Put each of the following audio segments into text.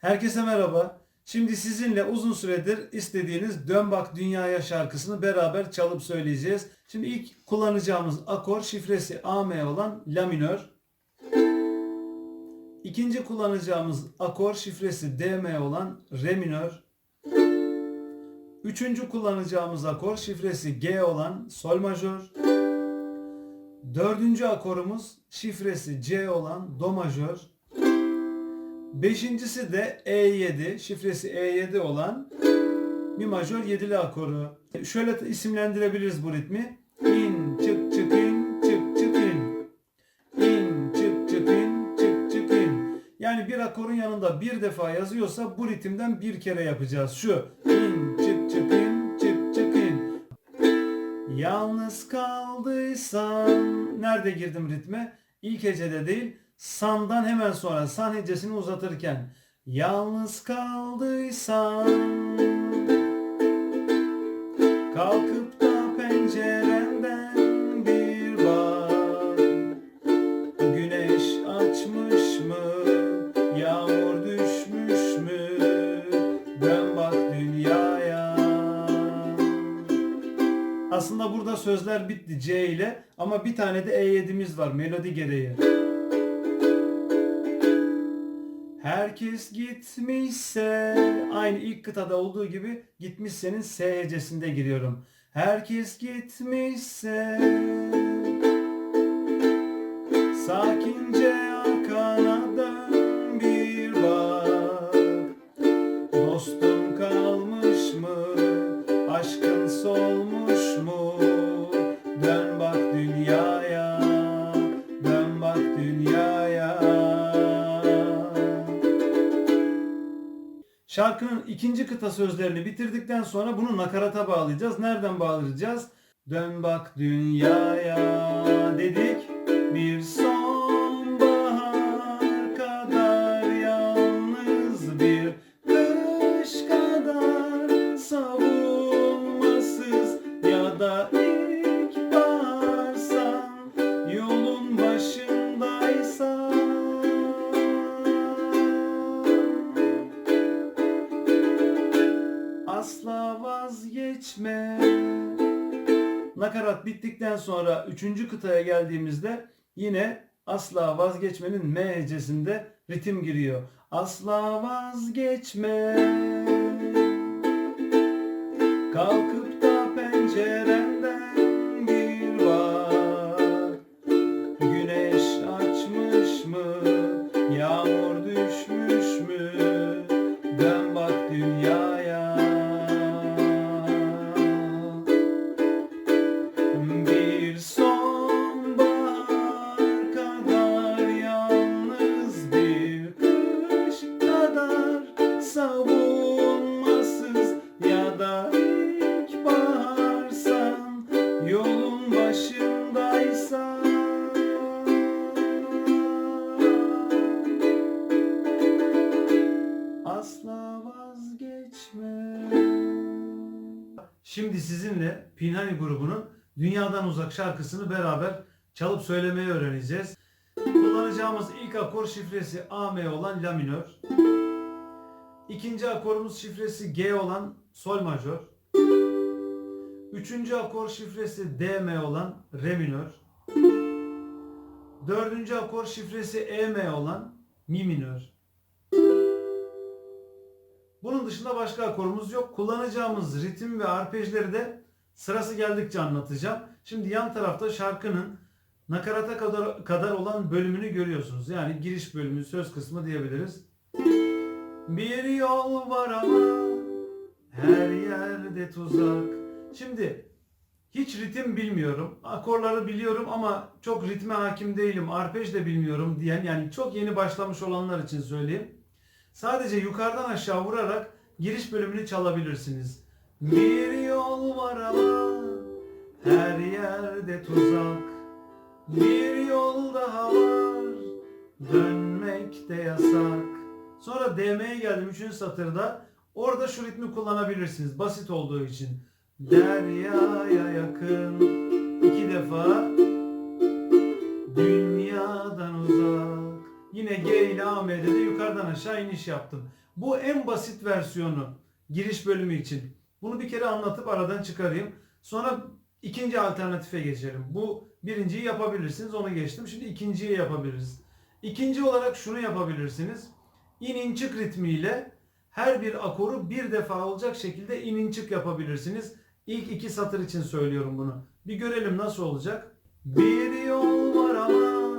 Herkese merhaba. Şimdi sizinle uzun süredir istediğiniz Dön Bak Dünyaya şarkısını beraber çalıp söyleyeceğiz. Şimdi ilk kullanacağımız akor şifresi AM olan La minör. İkinci kullanacağımız akor şifresi DM olan Re minör. Üçüncü kullanacağımız akor şifresi G olan Sol majör. Dördüncü akorumuz şifresi C olan Do majör. Beşincisi de E7, şifresi E7 olan Mi majör yedili akoru. Şöyle isimlendirebiliriz bu ritmi. İn, çık, çık, in, çık, çık, in. İn, çık, çık, in, çık, çık, in. Yani bir akorun yanında bir defa yazıyorsa bu ritimden bir kere yapacağız. Şu. İn, çık, çık, in, çık, çık, in. Yalnız kaldıysan nerede girdim ritme? İlk hecede değil, sandan hemen sonra san hecesini uzatırken yalnız kaldıysan kalkıp da pencerenden bir bak. Güneş açmış mı yağmur düşmüş mü? Dön bak dünyaya. Aslında burada sözler bitti C ile ama bir tane de E7'miz var melodi gereği. Herkes gitmişse aynı ilk kıtada olduğu gibi gitmişsenin S hecesinde giriyorum. Herkes gitmişse Şarkının ikinci kıta sözlerini bitirdikten sonra bunu nakarata bağlayacağız. Nereden bağlayacağız? Dön bak dünyaya dedik. Bir sonbahar Nakarat bittikten sonra üçüncü kıtaya geldiğimizde yine asla vazgeçmenin M hecesinde ritim giriyor. Asla vazgeçme. Sizinle Pinhani grubunun Dünyadan Uzak şarkısını beraber çalıp söylemeyi öğreneceğiz. Kullanacağımız ilk akor şifresi AM olan La minör. İkinci akorumuz şifresi G olan Sol majör. Üçüncü akor şifresi DM olan Re minör. Dördüncü akor şifresi EM olan Mi minör. Bunun dışında başka akorumuz yok. Kullanacağımız ritim ve arpejleri de sırası geldikçe anlatacağım. Şimdi yan tarafta şarkının nakarata kadar, kadar olan bölümünü görüyorsunuz. Yani giriş bölümü, söz kısmı diyebiliriz. Bir yol var ama her yerde tuzak. Şimdi hiç ritim bilmiyorum. Akorları biliyorum ama çok ritme hakim değilim. Arpej de bilmiyorum diyen yani çok yeni başlamış olanlar için söyleyeyim. Sadece yukarıdan aşağı vurarak giriş bölümünü çalabilirsiniz. Bir yol var ama her yerde tuzak. Bir yol daha var dönmek de yasak. Sonra DM'ye geldim 3. satırda. Orada şu ritmi kullanabilirsiniz basit olduğu için. Deryaya yakın iki defa dünyadan uzak. Yine G ile AM'de de yukarıdan aşağı iniş yaptım. Bu en basit versiyonu giriş bölümü için. Bunu bir kere anlatıp aradan çıkarayım. Sonra ikinci alternatife geçelim. Bu birinciyi yapabilirsiniz. Onu geçtim. Şimdi ikinciyi yapabiliriz. İkinci olarak şunu yapabilirsiniz. İn in çık ritmiyle her bir akoru bir defa olacak şekilde in in çık yapabilirsiniz. İlk iki satır için söylüyorum bunu. Bir görelim nasıl olacak. Bir yol var ama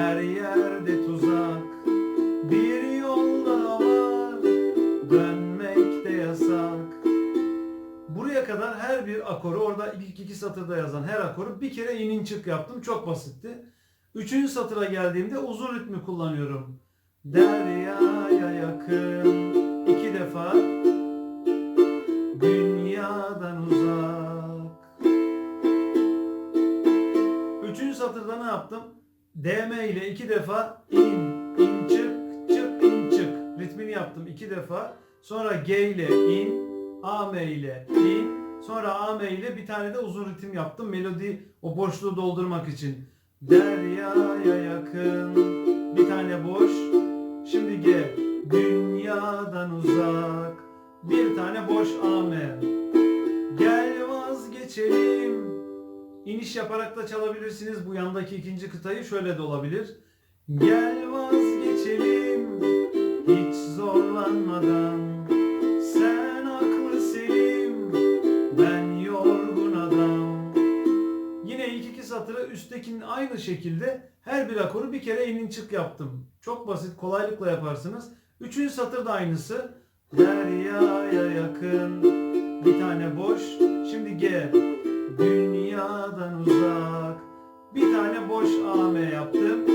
her yerde tuzak. Bir yol daha var dönmek de yasak. Buraya kadar her bir akoru orada ilk iki satırda yazan her akoru bir kere inin çık yaptım. Çok basitti. Üçüncü satıra geldiğimde uzun ritmi kullanıyorum. Deryaya yakın iki defa dünyadan uzak. Üçüncü satırda ne yaptım? DM ile iki defa in, in çık, çık, in çık. Ritmini yaptım iki defa. Sonra G ile in, AM ile in. Sonra AM ile bir tane de uzun ritim yaptım. Melodi o boşluğu doldurmak için. Deryaya yakın. Bir tane boş. Şimdi G. Dünyadan uzak. Bir tane boş AM. Gel vazgeçelim. İniş yaparak da çalabilirsiniz. Bu yandaki ikinci kıtayı şöyle de olabilir. Gel vazgeçelim hiç zorlanmadan. Sen aklı selim, ben yorgun adam. Yine ilk iki satırı üsttekinin aynı şekilde her bir akoru bir kere inin çık yaptım. Çok basit, kolaylıkla yaparsınız. Üçüncü satır da aynısı. Deryaya yakın, bir tane boş. Şimdi G. Dünyadan uzak. Bir tane boş AM yaptım.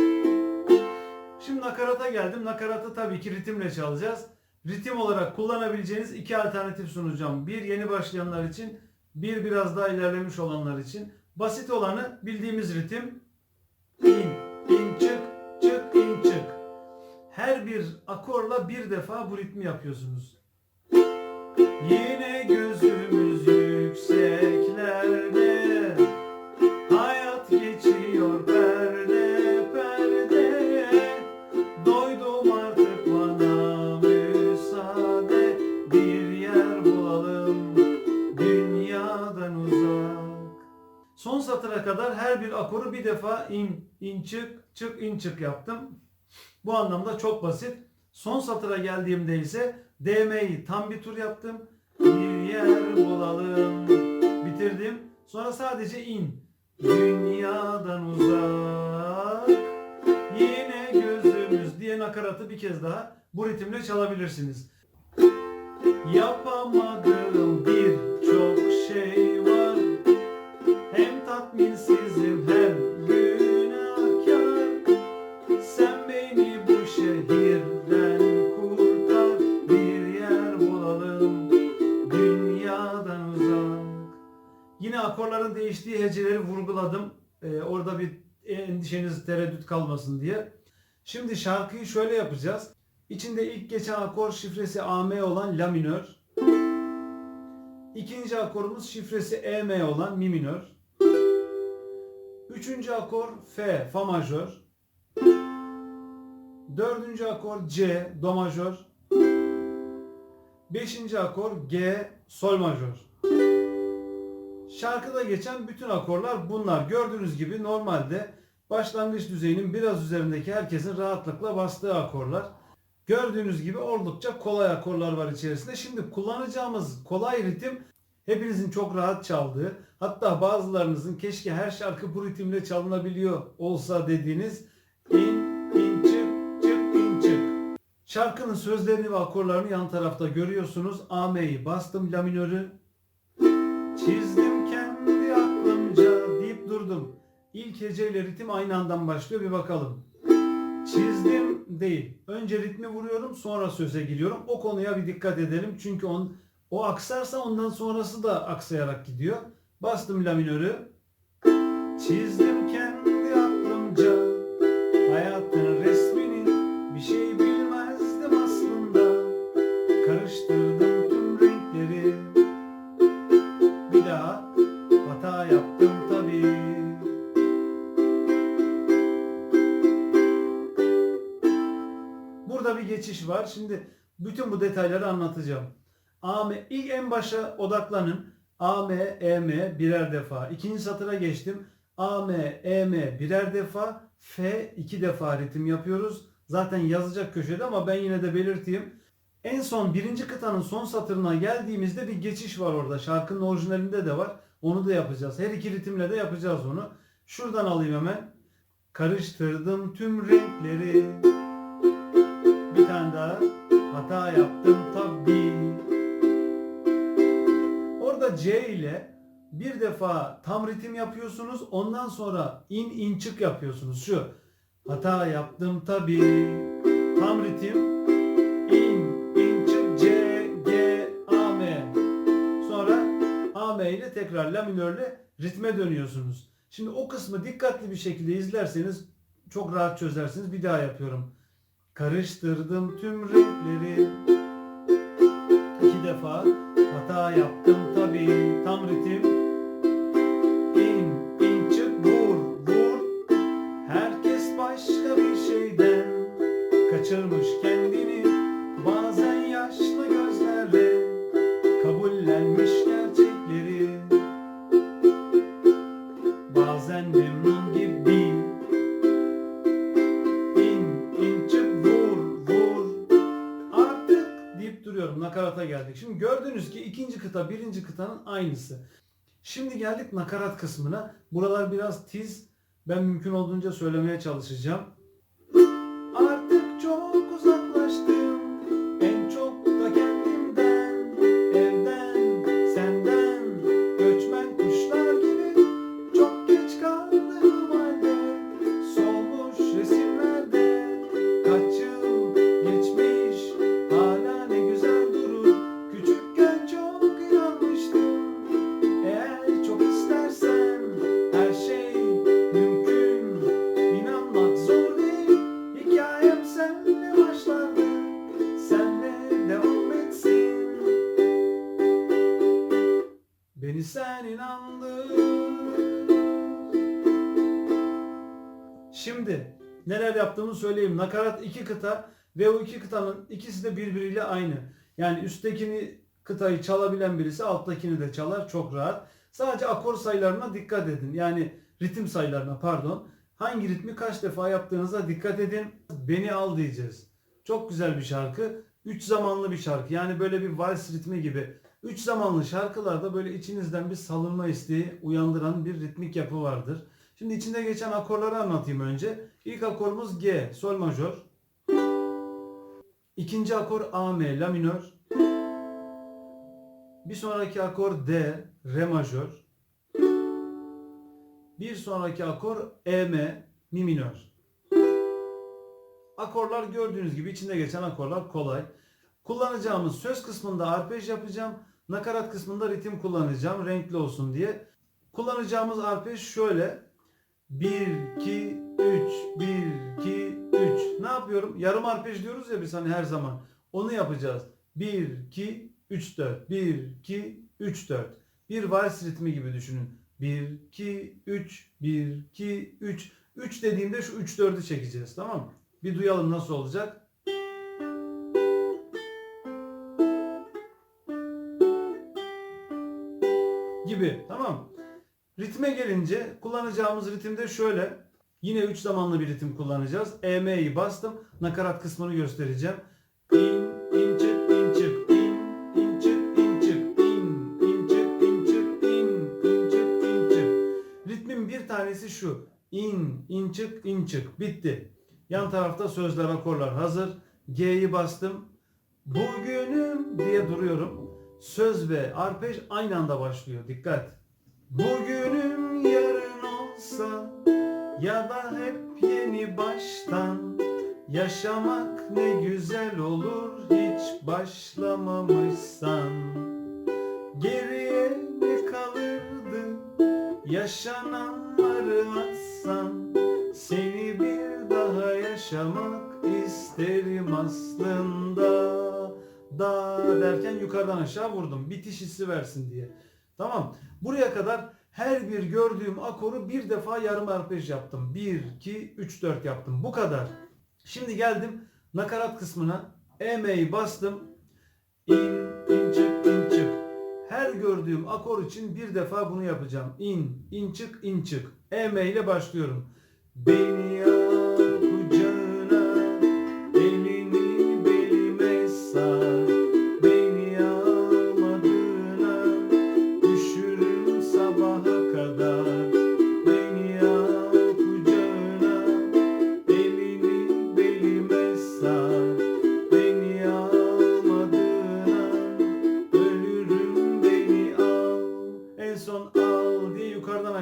Şimdi nakarata geldim. Nakaratı tabii ki ritimle çalacağız. Ritim olarak kullanabileceğiniz iki alternatif sunacağım. Bir yeni başlayanlar için, bir biraz daha ilerlemiş olanlar için. Basit olanı bildiğimiz ritim. İn, in çık, çık, in çık. Her bir akorla bir defa bu ritmi yapıyorsunuz. Yine gözümüz satıra kadar her bir akoru bir defa in, in çık, çık, in çık yaptım. Bu anlamda çok basit. Son satıra geldiğimde ise DM'yi tam bir tur yaptım. Bir yer bulalım. Bitirdim. Sonra sadece in. Dünyadan uzak. Yine gözümüz diye nakaratı bir kez daha bu ritimle çalabilirsiniz. Yapamadığım tatminsizim hem günahkar. Sen beni bu şehirden kurtar. Bir yer bulalım dünyadan uzak. Yine akorların değiştiği heceleri vurguladım. Ee, orada bir endişeniz tereddüt kalmasın diye. Şimdi şarkıyı şöyle yapacağız. İçinde ilk geçen akor şifresi AM olan La minör. İkinci akorumuz şifresi EM olan Mi minör. Üçüncü akor F, Fa majör. Dördüncü akor C, Do majör. Beşinci akor G, Sol majör. Şarkıda geçen bütün akorlar bunlar. Gördüğünüz gibi normalde başlangıç düzeyinin biraz üzerindeki herkesin rahatlıkla bastığı akorlar. Gördüğünüz gibi oldukça kolay akorlar var içerisinde. Şimdi kullanacağımız kolay ritim hepinizin çok rahat çaldığı, hatta bazılarınızın keşke her şarkı bu ritimle çalınabiliyor olsa dediğiniz in, in, çık, çık, in, çık. Şarkının sözlerini ve akorlarını yan tarafta görüyorsunuz. AM'yi bastım, la minörü çizdim kendi aklımca deyip durdum. İlk heceyle ritim aynı andan başlıyor bir bakalım. Çizdim değil. Önce ritmi vuruyorum sonra söze giriyorum. O konuya bir dikkat edelim. Çünkü on, o aksarsa ondan sonrası da aksayarak gidiyor. Bastım la minörü. Çizdim kendi aklımca hayatın resmini bir şey bilmezdim aslında. Karıştırdım tüm renkleri. Bir daha hata yaptım tabii. Burada bir geçiş var. Şimdi Bütün bu detayları anlatacağım. A, M, ilk en başa odaklanın. A, M, E, M birer defa. İkinci satıra geçtim. A, M, E, M birer defa. F iki defa ritim yapıyoruz. Zaten yazacak köşede ama ben yine de belirteyim. En son birinci kıtanın son satırına geldiğimizde bir geçiş var orada. Şarkının orijinalinde de var. Onu da yapacağız. Her iki ritimle de yapacağız onu. Şuradan alayım hemen. Karıştırdım tüm renkleri. Bir tane daha. Hata yaptım tabii. C ile bir defa tam ritim yapıyorsunuz. Ondan sonra in in çık yapıyorsunuz. Şu. Hata yaptım tabii. Tam ritim. İn in çık C G A M. Sonra A M ile tekrar la minörle ritme dönüyorsunuz. Şimdi o kısmı dikkatli bir şekilde izlerseniz çok rahat çözersiniz. Bir daha yapıyorum. Karıştırdım tüm renkleri. İki defa hata yaptım. Tam ritim. İn, in, çık, vur, vur. Herkes başka bir şeyden kaçırmış kendini. Bazen yaşlı gözlerle kabullenmiş gerçekleri. Bazen memnun Geldik. Şimdi gördüğünüz ki ikinci kıta birinci kıtanın aynısı. Şimdi geldik nakarat kısmına. Buralar biraz tiz. Ben mümkün olduğunca söylemeye çalışacağım. Yaptığımı söyleyeyim. Nakarat iki kıta ve o iki kıtanın ikisi de birbiriyle aynı. Yani üsttekini kıtayı çalabilen birisi alttakini de çalar çok rahat. Sadece akor sayılarına dikkat edin. Yani ritim sayılarına pardon. Hangi ritmi kaç defa yaptığınıza dikkat edin. Beni al diyeceğiz. Çok güzel bir şarkı. Üç zamanlı bir şarkı. Yani böyle bir vals ritmi gibi. Üç zamanlı şarkılarda böyle içinizden bir salınma isteği uyandıran bir ritmik yapı vardır. Şimdi içinde geçen akorları anlatayım önce. İlk akorumuz G, sol majör. İkinci akor A, M, la minör. Bir sonraki akor D, re majör. Bir sonraki akor E, M, mi minör. Akorlar gördüğünüz gibi içinde geçen akorlar kolay. Kullanacağımız söz kısmında arpej yapacağım. Nakarat kısmında ritim kullanacağım renkli olsun diye. Kullanacağımız arpej şöyle. 1, 2, 3, 1, 2, 3. Ne yapıyorum? Yarım arpej diyoruz ya biz hani her zaman. Onu yapacağız. 1, 2, 3, 4. 1, 2, 3, 4. Bir vals ritmi gibi düşünün. 1, 2, 3, 1, 2, 3. 3 dediğimde şu 3, 4'ü çekeceğiz tamam mı? Bir duyalım nasıl olacak. Gibi tamam. Ritme gelince kullanacağımız ritim de şöyle. Yine 3 zamanlı bir ritim kullanacağız. EM'yi bastım. Nakarat kısmını göstereceğim. İn, in, çık, in, çık, in, in, çık, in, çık, in, in, çık, in, çık, in, in, çık, in, çık. Ritmin bir tanesi şu. İn, in, çık, in, çık. Bitti. Yan tarafta sözler, akorlar hazır. G'yi bastım. Bugünüm diye duruyorum. Söz ve arpej aynı anda başlıyor. Dikkat. Bugünüm yarın olsa ya da hep yeni baştan yaşamak ne güzel olur hiç başlamamışsan. Geriye ne kalırdı yaşananları atsan seni bir daha yaşamak isterim aslında. Da derken yukarıdan aşağı vurdum bitiş hissi versin diye tamam buraya kadar her bir gördüğüm akoru bir defa yarım arpej yaptım. 1, 2, 3, 4 yaptım. Bu kadar. Şimdi geldim nakarat kısmına. E'meyi bastım. İn, in çık, in çık. Her gördüğüm akor için bir defa bunu yapacağım. İn, in çık, in çık. Eme ile başlıyorum. Beni al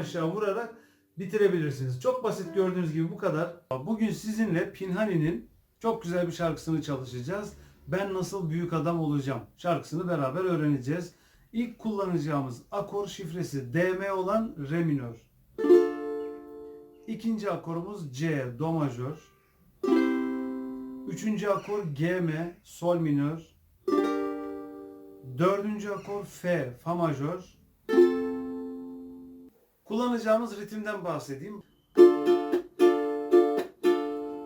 aşağı vurarak bitirebilirsiniz. Çok basit gördüğünüz gibi bu kadar. Bugün sizinle Pinhani'nin çok güzel bir şarkısını çalışacağız. Ben nasıl büyük adam olacağım şarkısını beraber öğreneceğiz. İlk kullanacağımız akor şifresi DM olan re minör. İkinci akorumuz C do majör. Üçüncü akor GM sol minör. Dördüncü akor F fa majör. Kullanacağımız ritimden bahsedeyim.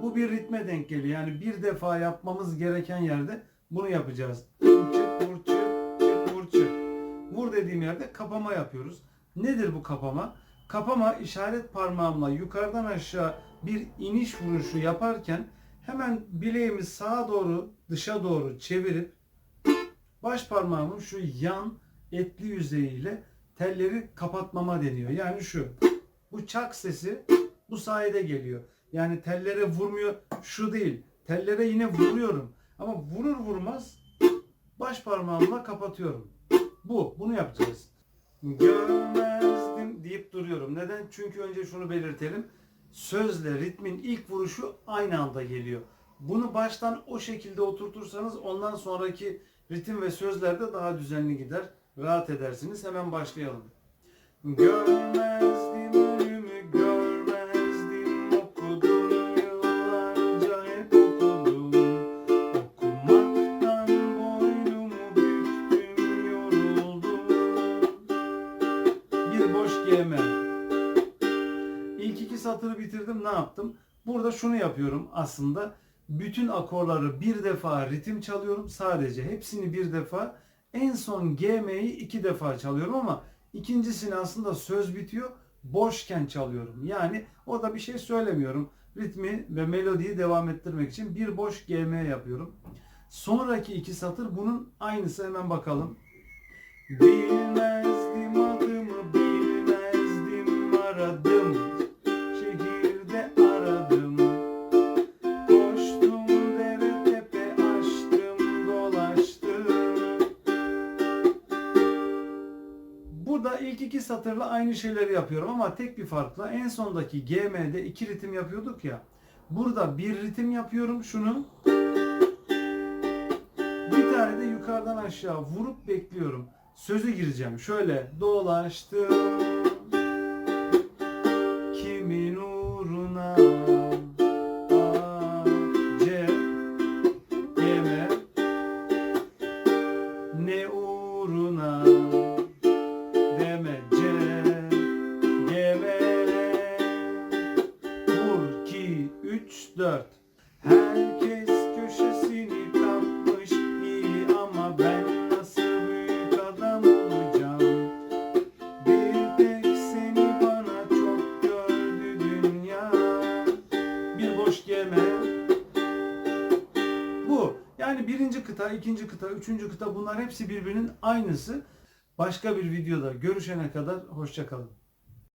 Bu bir ritme denk geliyor. Yani bir defa yapmamız gereken yerde bunu yapacağız. Çık, vur, çık, vur, çık. Vur dediğim yerde kapama yapıyoruz. Nedir bu kapama? Kapama işaret parmağımla yukarıdan aşağı bir iniş vuruşu yaparken hemen bileğimi sağa doğru dışa doğru çevirip baş parmağımın şu yan etli yüzeyiyle telleri kapatmama deniyor. Yani şu. Bu çak sesi bu sayede geliyor. Yani tellere vurmuyor. Şu değil. Tellere yine vuruyorum. Ama vurur vurmaz baş parmağımla kapatıyorum. Bu. Bunu yapacağız. Görmezdim deyip duruyorum. Neden? Çünkü önce şunu belirtelim. Sözle ritmin ilk vuruşu aynı anda geliyor. Bunu baştan o şekilde oturtursanız ondan sonraki ritim ve sözlerde daha düzenli gider. Rahat edersiniz. Hemen başlayalım. Görmezdim önümü görmezdim okudum yıllarca hep okudum okumaktan boynumu büktüm yoruldum bir boş giyeme İlk iki satırı bitirdim ne yaptım? Burada şunu yapıyorum aslında bütün akorları bir defa ritim çalıyorum sadece hepsini bir defa en son GM'yi iki defa çalıyorum ama ikincisini aslında söz bitiyor boşken çalıyorum. Yani orada bir şey söylemiyorum. Ritmi ve melodiyi devam ettirmek için bir boş GM yapıyorum. Sonraki iki satır bunun aynısı hemen bakalım. Bilmezdim iki satırla aynı şeyleri yapıyorum ama tek bir farkla en sondaki GM'de iki ritim yapıyorduk ya. Burada bir ritim yapıyorum şunu. Bir tane de yukarıdan aşağı vurup bekliyorum. Sözü gireceğim. Şöyle dolaştım. Kimin uğruna? C, G, M. Ne uğruna? İkinci kıta, üçüncü kıta bunlar hepsi birbirinin aynısı. Başka bir videoda görüşene kadar hoşçakalın.